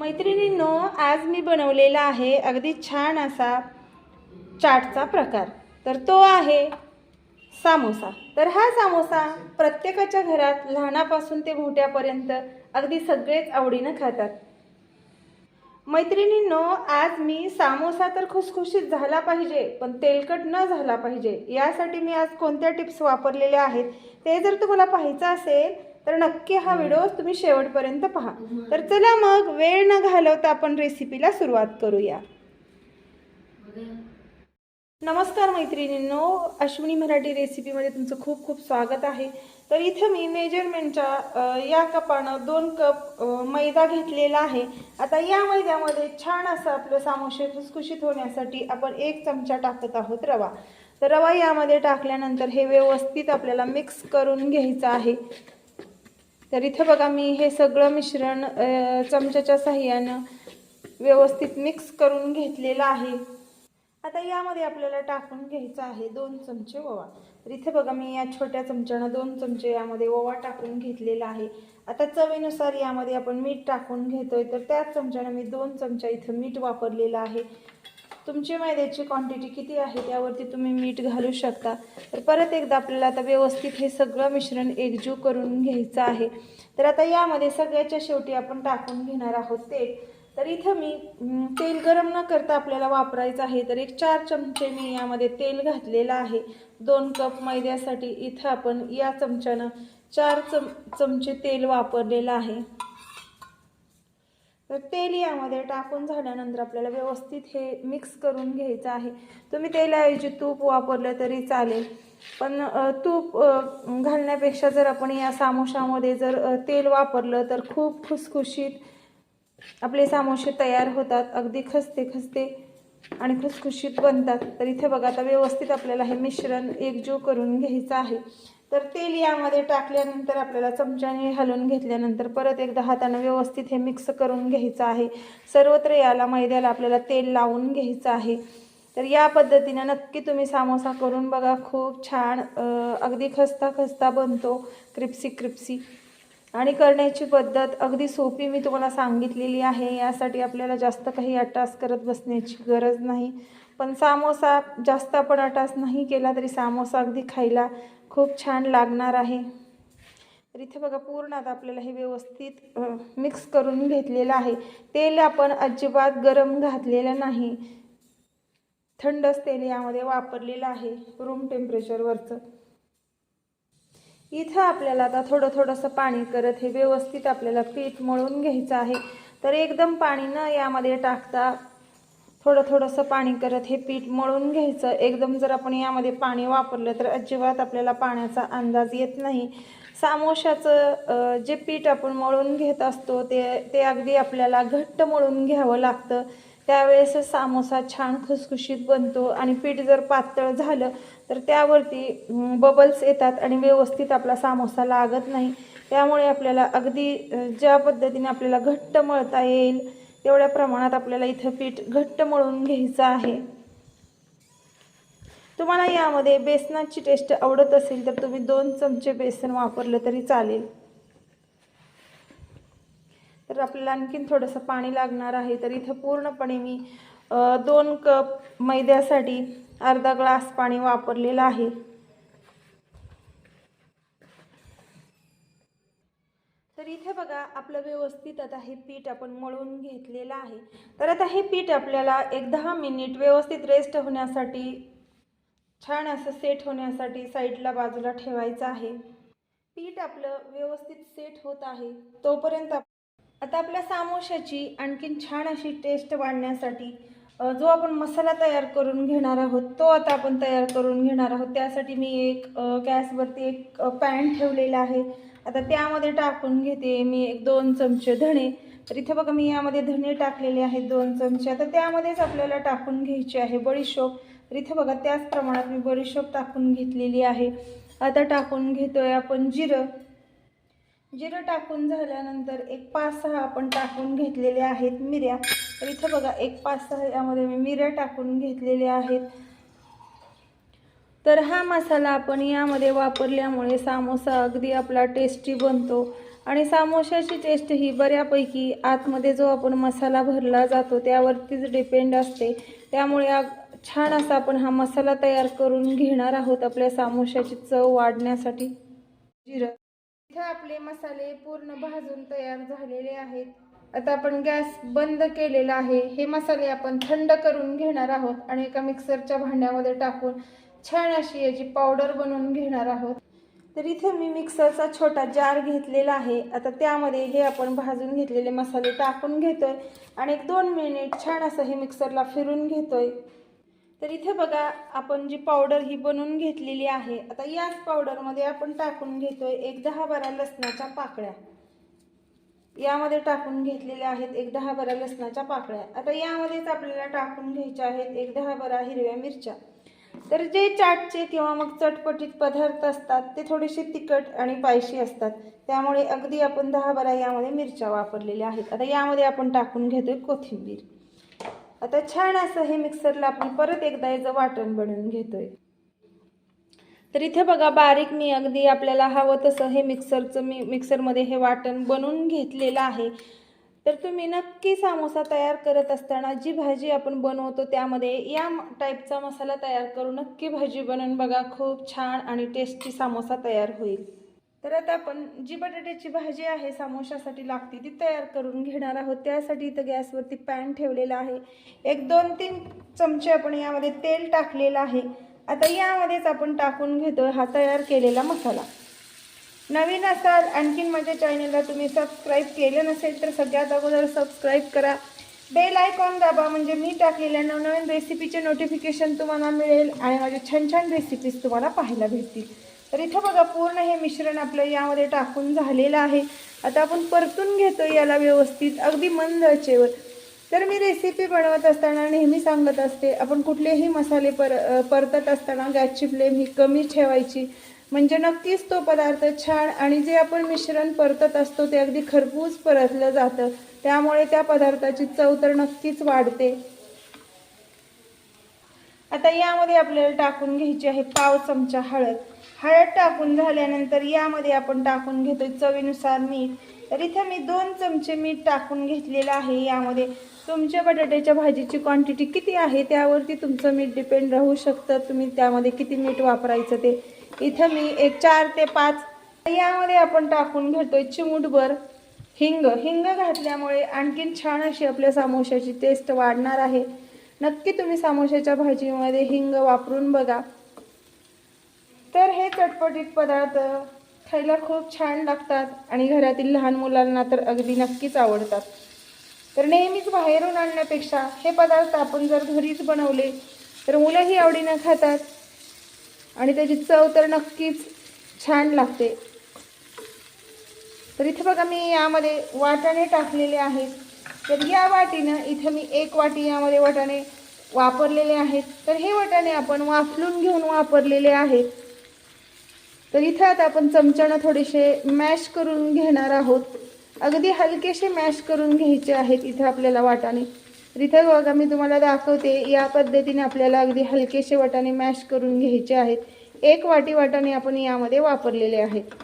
मैत्रिणींनो आज मी बनवलेला आहे अगदी छान असा चाटचा प्रकार. तर तो आहे सामोसा. तर हा सामोसा प्रत्येकाच्या घरात लहानापासून ते मोठ्यापर्यंत अगदी सगळेच आवडीनं खातात. मैत्रिणींनो आज मी सामोसा तर खुसखुशीत झाला पाहिजे पण तेलकट न झाला पाहिजे यासाठी मी आज कोणत्या टिप्स वापरलेल्या आहेत ते जर तुम्हाला पाहायचं असेल तर नक्की हा व्हिडिओ तुम्ही शेवटपर्यंत पहा. तर चला मग वेळ न घालवता आपण रेसिपीला सुरुवात करूया. नमस्कार मैत्रिणींनो अश्विनी मराठी रेसिपीमध्ये तुमचं खूप खूप स्वागत आहे. तर इथं मी मेजरमेंटच्या या कपानं दोन कप मैदा घेतलेला आहे. आता या मैद्यामध्ये छान असं आपलं सामोशे खुसखुशीत होण्यासाठी आपण एक चमचा टाकत आहोत रवा. तर रवा यामध्ये टाकल्यानंतर हे व्यवस्थित आपल्याला मिक्स करून घ्यायचं आहे. तर इथं बघा मी हे सगळं मिश्रण चमच्याच्या साह्यानं व्यवस्थित मिक्स करून घेतलेलं आहे. आता यामध्ये आपल्याला टाकून घ्यायचं आहे दोन चमचे ओवा. तर इथे बघा मी या छोट्या चमच्यानं दोन चमचे यामध्ये ओवा टाकून घेतलेला आहे. आता चवीनुसार यामध्ये आपण मीठ टाकून घेतोय तर त्याच चमच्यानं मी दोन चमचा इथं मीठ वापरलेलं आहे. तुमची मैद्याची क्वांटिटी किती आहे त्यावरती तुम्ही मीठ घालू शकता. तर परत एकदा आपल्याला आता व्यवस्थित हे सगळं मिश्रण एकजीव करून घ्यायचं आहे. तर आता यामध्ये सगळ्याच्या शेवटी आपण टाकून घेणार आहोत तेल. तर इथं मी तेल गरम न करता आपल्याला वापरायचं आहे. तर एक चार चमचे मी यामध्ये तेल घातलेलं आहे. दोन कप मैद्यासाठी इथं आपण या चमच्यानं चार चम चमचे तेल वापरलेलं आहे. तर तेल यामध्ये टाकून झाल्यानंतर आपल्याला व्यवस्थित हे मिक्स करून घ्यायचं आहे. तुम्ही तेलाऐवजी तूप वापरलं तरी चालेल. पण तूप घालण्यापेक्षा जर आपण या सामोशामध्ये जर तेल वापरलं तर खूप खुसखुशीत आपले सामोसे तयार होतात. अगदी खसते खसते आणि खुसखुशीत बनतात. तर इथे बघा आता व्यवस्थित आपल्याला हे मिश्रण एकजीव करून घ्यायचं आहे. तर तेल यामध्ये टाकल्यानंतर आपल्याला चमच्याने हलवून घेतल्यानंतर परत एकदा हातानं व्यवस्थित हे मिक्स करून घ्यायचं आहे. सर्वत्र याला मैद्याला आपल्याला तेल लावून घ्यायचं आहे. तर या पद्धतीनं नक्की तुम्ही सामोसा करून बघा. खूप छान अगदी खस्ता खस्ता बनतो. Crispy crispy. आणि करण्याची पद्धत अगदी सोपी मी तुम्हाला सांगितलेली आहे. यासाठी आपल्याला जास्त काही अटास करत बसण्याची गरज नाही. पण सामोसा जास्त आपण अटास नाही केला तरी सामोसा अगदी खायला खूप छान लागणार आहे. तर इथे बघा पूर्ण आता आपल्याला हे व्यवस्थित मिक्स करून घेतलेलं आहे. तेल आपण अजिबात गरम घातलेलं नाही. थंडच तेल यामध्ये वापरलेलं आहे रूम टेम्परेचरवरचं इथं आपल्याला आता थोडं थोडंसं पाणी करत हे व्यवस्थित आपल्याला पीठ मळून घ्यायचं आहे. तर एकदम पाणी न यामध्ये टाकता थोडं थोडंसं पाणी करत हे पीठ मळून घ्यायचं. एकदम जर आपण यामध्ये पाणी वापरलं तर अजिबात आपल्याला पाण्याचा अंदाज येत नाही. सामोशाचं जे पीठ आपण मळून घेत असतो ते ते अगदी आपल्याला घट्ट मळून घ्यावं लागतं. त्यावेळेस सामोसा छान खुसखुशीत बनतो आणि पीठ जर पातळ झालं तर त्यावरती बबल्स येतात आणि व्यवस्थित आपला सामोसा लागत नाही. त्यामुळे आपल्याला अगदी ज्या पद्धतीने आपल्याला घट्ट मळता येईल तेवढ्या प्रमाणात आपल्याला इथं पीठ घट्ट मळून घ्यायचं आहे. तुम्हाला यामध्ये बेसनाची टेस्ट आवडत असेल तर तुम्ही दोन चमचे बेसन वापरलं तरी चालेल. तर आपल्याला आणखीन थोडंसं पाणी लागणार आहे तर इथं पूर्णपणे मी दोन कप मैद्यासाठी अर्धा ग्लास पाणी वापरलेलं आहे. इथे बघा आपलं व्यवस्थित आता हे पीठ आपण मळून घेतलेलं आहे. तर आता हे पीठ आपल्याला एक दहा मिनिट व्यवस्थित रेस्ट होण्यासाठी छान असं सेट होण्यासाठी साईडला बाजूला ठेवायचं आहे. पीठ आपलं व्यवस्थित सेट होत आहे. तोपर्यंत आता आपल्या सामोशाची आणखीन छान अशी टेस्ट वाढण्यासाठी जो आपण मसाला तयार करून घेणार आहोत तो आता आपण तयार करून घेणार आहोत. त्यासाठी मी एक गॅसवरती एक पॅन ठेवलेला आहे. आता त्यामध्ये टाकून घेते मी एक दोन चमचे धणे. तर इथे बघा मी यामध्ये धणे टाकलेले आहेत दोन चमचे. आता त्यामध्येच आपल्याला टाकून घ्यायची आहे बडीशोप. तर इथे बघा त्याच प्रमाणात मी बडीशोप टाकून घेतलेली आहे. आता टाकून घेतोय आपण जिरं. जिरं टाकून झाल्यानंतर एक पाच सहा आपण टाकून घेतलेले आहेत मिऱ्या. तर इथं बघा एक पाच सहा यामध्ये मी मिऱ्या टाकून घेतलेल्या आहेत. तर हा मसाला आपण यामध्ये वापरल्यामुळे सामोसा अगदी आपला टेस्टी बनतो. आणि सामोशाची टेस्ट ही बऱ्यापैकी आतमध्ये जो आपण मसाला भरला जातो त्यावरतीच डिपेंड असते. त्यामुळे छान असा आपण हा मसाला तयार करून घेणार आहोत आपल्या सामोशाची चव वाढण्यासाठी. जिरं. इथे आपले मसाले पूर्ण भाजून तयार झालेले आहेत. आता आपण गॅस बंद केलेला आहे. हे मसाले आपण थंड करून घेणार आहोत आणि एका मिक्सरच्या भांड्यामध्ये टाकून छान अशी याची पावडर बनवून घेणार आहोत. तर इथे मी मिक्सरचा छोटा जार घेतलेला आहे. आता त्यामध्ये हे आपण भाजून घेतलेले मसाले टाकून घेतोय. आणि एक दोन मिनिट छान असं हे मिक्सरला फिरून घेतोय. तर इथे बघा आपण जी पावडर ही बनवून घेतलेली आहे आता याच पावडरमध्ये आपण टाकून घेतोय एक दहा बारा लसणाच्या पाकळ्या. यामध्ये टाकून घेतलेल्या आहेत एक दहा बारा लसणाच्या पाकळ्या. आता यामध्येच आपल्याला टाकून घ्यायच्या आहेत एक दहा बारा हिरव्या मिरच्या. तर जे चाटचे किंवा मग चटपटीत पदार्थ असतात ते थोडेसे तिखट आणि पायशी असतात. त्यामुळे अगदी आपण दहा बारा यामध्ये मिरच्या वापरलेल्या आहेत. आता यामध्ये आपण टाकून घेतोय कोथिंबीर. आता छान असं हे मिक्सरला आपण परत एकदा याचं वाटण बनवून घेतोय. तर इथे बघा बारीक मी अगदी आपल्याला हवं तसं हे मिक्सरचं मी मिक्सरमध्ये हे वाटण बनवून घेतलेलं आहे. तर तुम्ही नक्की सामोसा तयार करत असताना जी भाजी आपण बनवतो त्यामध्ये या म- टाईपचा मसाला तयार करू नक्की भाजी बनवून बघा. खूप छान आणि टेस्टी सामोसा तयार होईल. तर आता आपण जी बटाट्याची भाजी आहे सामोशासाठी लागते ती तयार करून घेणार आहोत. त्यासाठी इथं गॅसवरती पॅन ठेवलेला आहे. एक दोन तीन चमचे आपण यामध्ये तेल टाकलेलं आहे. आता यामध्येच आपण टाकून घेतो हा तयार केलेला मसाला. नवीन असाल आणखीन माझ्या चॅनलला तुम्ही सबस्क्राईब केलं नसेल तर सगळ्यात अगोदर सबस्क्राईब करा. बेल आयकॉन दाबा म्हणजे मी टाकलेल्या नवनवीन रेसिपीचे नोटिफिकेशन तुम्हाला मिळेल आणि माझ्या छान छान रेसिपीज तुम्हाला पाहायला भेटतील. तर इथं बघा पूर्ण हे मिश्रण आपलं यामध्ये टाकून झालेलं आहे. आता आपण परतून घेतो याला व्यवस्थित अगदी मंद आचेवर. तर मी रेसिपी बनवत असताना नेहमी सांगत असते आपण कुठलेही मसाले पर परतत असताना गॅसची फ्लेम ही कमी ठेवायची. म्हणजे नक्कीच तो पदार्थ छान आणि जे आपण मिश्रण परतत असतो ते अगदी खरपूस परतलं जातं. त्यामुळे त्या पदार्थाची चव तर नक्कीच वाढते. आता यामध्ये आपल्याला टाकून घ्यायची आहे पाव चमचा हळद. हळद टाकून झाल्यानंतर यामध्ये आपण टाकून घेतो चवीनुसार मीठ. तर इथं मी दोन चमचे मीठ टाकून घेतलेलं आहे यामध्ये. तुमच्या बटाट्याच्या भाजीची क्वांटिटी किती आहे त्यावरती तुमचं मीठ डिपेंड राहू शकतं. तुम्ही त्यामध्ये किती मीठ वापरायचं ते. इथं मी एक चार ते पाच. यामध्ये आपण टाकून घेतोय चिमूटभर हिंग. हिंग घातल्यामुळे आणखीन छान अशी आपल्या सामोशाची टेस्ट वाढणार आहे. नक्की तुम्ही सामोशाच्या भाजीमध्ये हिंग वापरून बघा. तर हे चटपटीत पदार्थ खायला खूप छान लागतात आणि घरातील लहान मुलांना तर अगदी नक्कीच आवडतात. तर नेहमीच बाहेरून आणण्यापेक्षा हे पदार्थ आपण जर घरीच बनवले तर मुलंही आवडीनं खातात. आणि त्याची चव तर नक्कीच छान लागते. तर इथे बघा मी यामध्ये वाटाणे टाकलेले आहेत. तर या वाटीनं इथं मी एक वाटी यामध्ये वाटाणे वापरलेले आहेत. तर हे वाटाणे आपण वाफलून घेऊन वापरलेले आहेत. तर इथं आता आपण चमच्यानं थोडेसे मॅश करून घेणार आहोत. अगदी हलकेसे मॅश करून घ्यायचे आहेत इथं आपल्याला वाटाणे. तर इथं बघा मी तुम्हाला दाखवते या पद्धतीने आपल्याला अगदी हलकेसे वाटाणे मॅश करून घ्यायचे आहेत. एक वाटी वाटाणे आपण यामध्ये वापरलेले आहेत.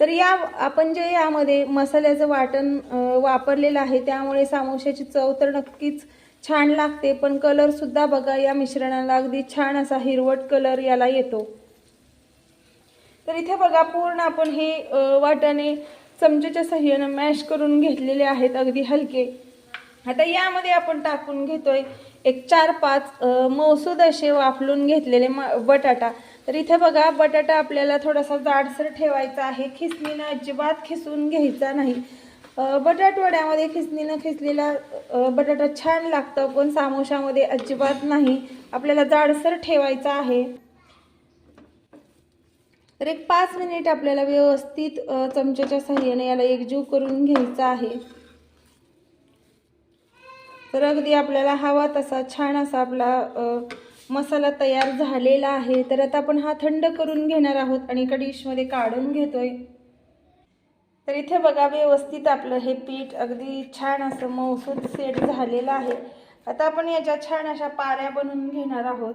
तर या आपण जे यामध्ये मसाल्याचं वाटण वापरलेलं आहे त्यामुळे सामोशाची चव तर नक्कीच छान लागते पण कलर सुद्धा बघा या मिश्रणाला अगदी छान असा हिरवट कलर याला येतो. तर इथे बघा पूर्ण आपण हे वाटाणे चमच्याच्या सहाय्यानं मॅश करून घेतलेले आहेत अगदी हलके. आता यामध्ये आपण टाकून घेतोय एक चार पाच मौसूद असे वाफलून घेतलेले म बटाटा. तर इथे बघा बटाटा आपल्याला थोडासा जाडसर ठेवायचा आहे. खिसणीनं अजिबात खिसून घ्यायचा नाही. बटाटवड्यामध्ये खिसणीनं खिसलेला बटाटा छान लागतं पण सामोशामध्ये अजिबात नाही. आपल्याला जाडसर ठेवायचा आहे. तर एक पाच मिनिट आपल्याला व्यवस्थित चमच्याच्या साह्याने याला एकजीव करून घ्यायचा आहे. तर अगदी आपल्याला हवा तसा छान असा आपला मसाला तयार झालेला आहे. तर आता आपण हा थंड करून घेणार आहोत आणि एका डिशमध्ये काढून घेतोय. तर इथे बघा व्यवस्थित आपलं हे पीठ अगदी छान असं मौसूद सेट झालेलं आहे. आता आपण याच्या छान अशा पाऱ्या बनवून घेणार आहोत.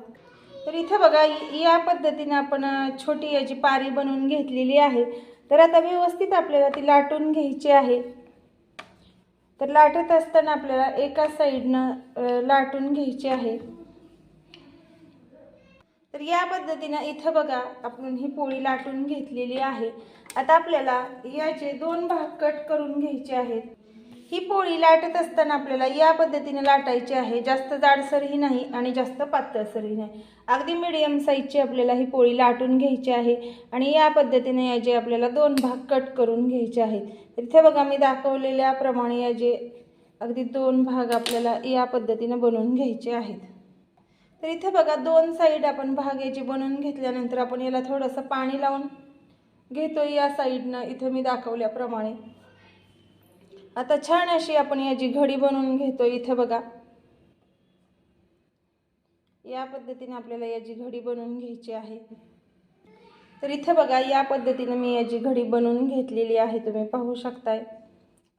तर इथं बघा या पद्धतीने आपण छोटी याची पारी बनवून घेतलेली आहे. तर आता व्यवस्थित आपल्याला ती लाटून घ्यायची आहे. तर लाटत असताना आपल्याला एका साईडनं लाटून घ्यायची आहे. तर या पद्धतीनं इथं बघा आपण ही पोळी लाटून घेतलेली आहे. आता आपल्याला याचे दोन भाग कट करून घ्यायचे आहेत. ही पोळी लाटत असताना आपल्याला या पद्धतीने लाटायची आहे. जास्त जाडसरही नाही आणि जास्त पातळसरही नाही. अगदी मिडियम साईजची आपल्याला ही पोळी लाटून घ्यायची आहे आणि या पद्धतीने याचे आपल्याला दोन भाग कट करून घ्यायचे आहेत. इथे बघा मी दाखवलेल्याप्रमाणे याचे अगदी दोन भाग आपल्याला या पद्धतीने बनवून घ्यायचे आहेत. तर इथे बघा दोन साईड आपण भाग याची बनवून घेतल्यानंतर आपण याला थोडंसं पाणी लावून घेतो या साईडनं इथं मी दाखवल्याप्रमाणे आता छान अशी आपण याची घडी बनवून घेतो इथं बघा. या पद्धतीने आपल्याला याची घडी बनवून घ्यायची आहे. तर इथं बघा या पद्धतीने मी याची घडी बनवून घेतलेली आहे तुम्ही पाहू शकताय.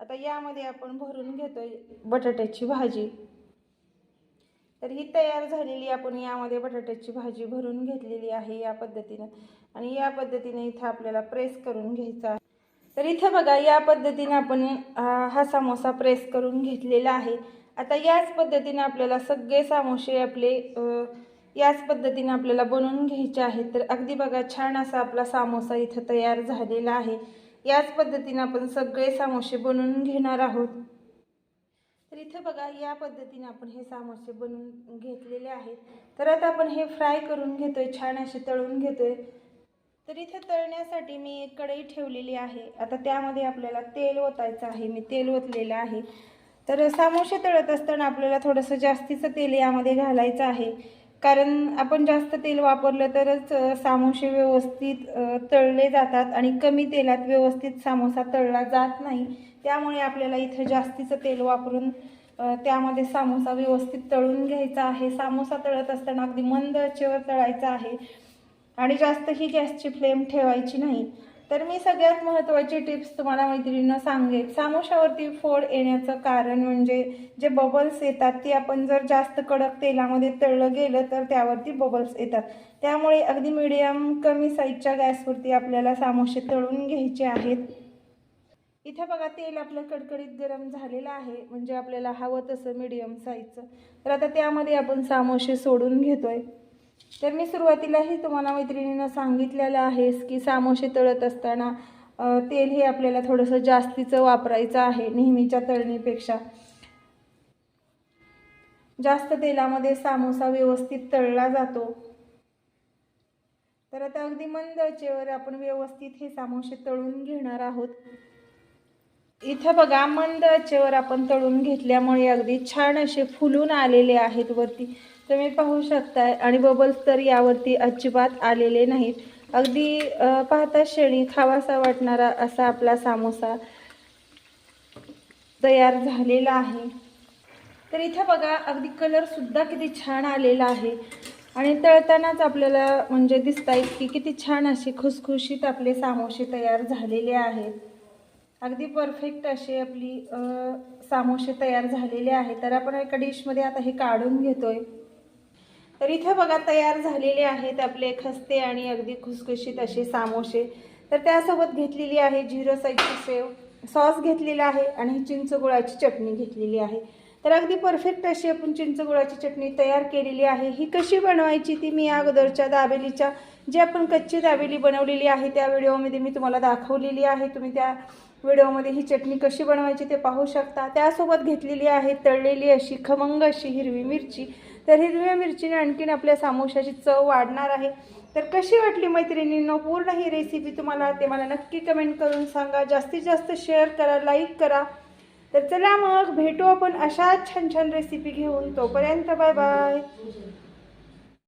आता यामध्ये आपण भरून घेतोय बटाट्याची भाजी. तर ही तयार झालेली आपण यामध्ये बटाट्याची भाजी भरून घेतलेली आहे या पद्धतीनं. आणि या पद्धतीने इथं आपल्याला प्रेस करून घ्यायचा आहे. तर इथं बघा या पद्धतीने आपण हा सामोसा प्रेस करून घेतलेला आहे. आता याच पद्धतीने आपल्याला सगळे सामोसे आपले याच पद्धतीने आपल्याला बनवून घ्यायचे आहेत. तर अगदी बघा छान असा आपला सामोसा इथं तयार झालेला आहे. याच पद्धतीने आपण सगळे सामोसे बनवून घेणार आहोत. तर इथं बघा या पद्धतीने आपण हे सामोसे बनवून घेतलेले आहेत. तर आता आपण हे फ्राय करून घेतोय छान असे तळून घेतोय. तर इथे तळण्यासाठी मी एक कढई ठेवलेली आहे. आता त्यामध्ये आपल्याला तेल ओतायचं आहे. मी तेल ओतलेलं आहे. तर सामोसे तळत असताना आपल्याला थोडंसं जास्तीचं तेल यामध्ये घालायचं आहे. कारण आपण जास्त तेल वापरलं तरच सामोसे व्यवस्थित तळले जातात आणि कमी तेलात व्यवस्थित सामोसा तळला जात नाही. त्यामुळे आपल्याला इथं जास्तीचं तेल वापरून त्यामध्ये सामोसा व्यवस्थित तळून घ्यायचा आहे. सामोसा तळत असताना अगदी मंद आचेवर तळायचा आहे. आणि जास्त ही गॅसची फ्लेम ठेवायची नाही. तर मी सगळ्यात महत्त्वाची टिप्स तुम्हाला मैत्रिणींना सांगेल सामोशावरती फोड येण्याचं कारण म्हणजे जे बबल्स येतात ती आपण जर जास्त कडक तेलामध्ये तळलं गेलं तर त्यावरती बबल्स येतात. त्यामुळे अगदी मिडियम कमी साईजच्या गॅसवरती आपल्याला सामोसे तळून घ्यायचे आहेत. इथं बघा तेल आपलं कडकडीत गरम झालेलं आहे म्हणजे आपल्याला हवं तसं मिडियम साईजचं तर आता त्यामध्ये आपण सामोसे सोडून घेतोय. तर मी सुरुवातीलाही तुम्हाला मैत्रिणींना सांगितलेलं आहेस की सामोसे तळत असताना तेल हे आपल्याला थोडंसं जास्तीचं वापरायचं आहे नेहमीच्या तळणीपेक्षा. जास्त तेलामध्ये सामोसा व्यवस्थित तळला जातो. तर आता अगदी मंद आचेवर आपण व्यवस्थित हे सामोसे तळून घेणार आहोत. इथं बघा मंद आचेवर आपण तळून घेतल्यामुळे अगदी छान असे फुलून आलेले आहेत वरती. तुम्ही पाहू शकताय. आणि बबल्स तर यावरती अजिबात आलेले नाहीत. अगदी पाहता शेळी खावासा वाटणारा असा आपला सामोसा तयार झालेला आहे. तर इथं बघा अगदी कलरसुद्धा किती छान आलेला आहे. आणि तळतानाच आपल्याला म्हणजे दिसत आहेत की किती छान असे खुसखुशीत आपले सामोसे तयार झालेले आहेत. अगदी परफेक्ट असे आपली सामोसे तयार झालेले आहेत. तर आपण एका डिशमध्ये आता हे काढून घेतोय. तर इथे बघा तयार झालेले आहेत आपले खस्ते आणि अगदी खुसखुशीत असे सामोसे. तर त्यासोबत घेतलेली आहे झिरो साईजची सेव सॉस घेतलेला आहे आणि ही चिंच गुळाची चटणी घेतलेली आहे. तर अगदी परफेक्ट अशी आपण चिंच गुळाची चटणी तयार केलेली आहे. ही कशी बनवायची ती मी अगोदरच्या दाबेलीच्या जी आपण कच्ची दाबेली बनवलेली आहे त्या व्हिडिओमध्ये मी तुम्हाला दाखवलेली आहे. तुम्ही त्या व्हिडिओमध्ये ही चटणी कशी बनवायची ते पाहू शकता. त्यासोबत घेतलेली आहे तळलेली अशी खमंग अशी हिरवी मिरची. तर हिरव्या मिरचीने आणखीन आपल्या सामोशाची चव वाढणार आहे. तर कशी वाटली मैत्रिणींनो? पूर्ण ही रेसिपी तुम्हाला ते मला नक्की कमेंट करून सांगा. जास्तीत जास्त शेअर करा लाईक करा. तर चला मग भेटू आपण अशाच छान छान रेसिपी घेऊन. तोपर्यंत बाय बाय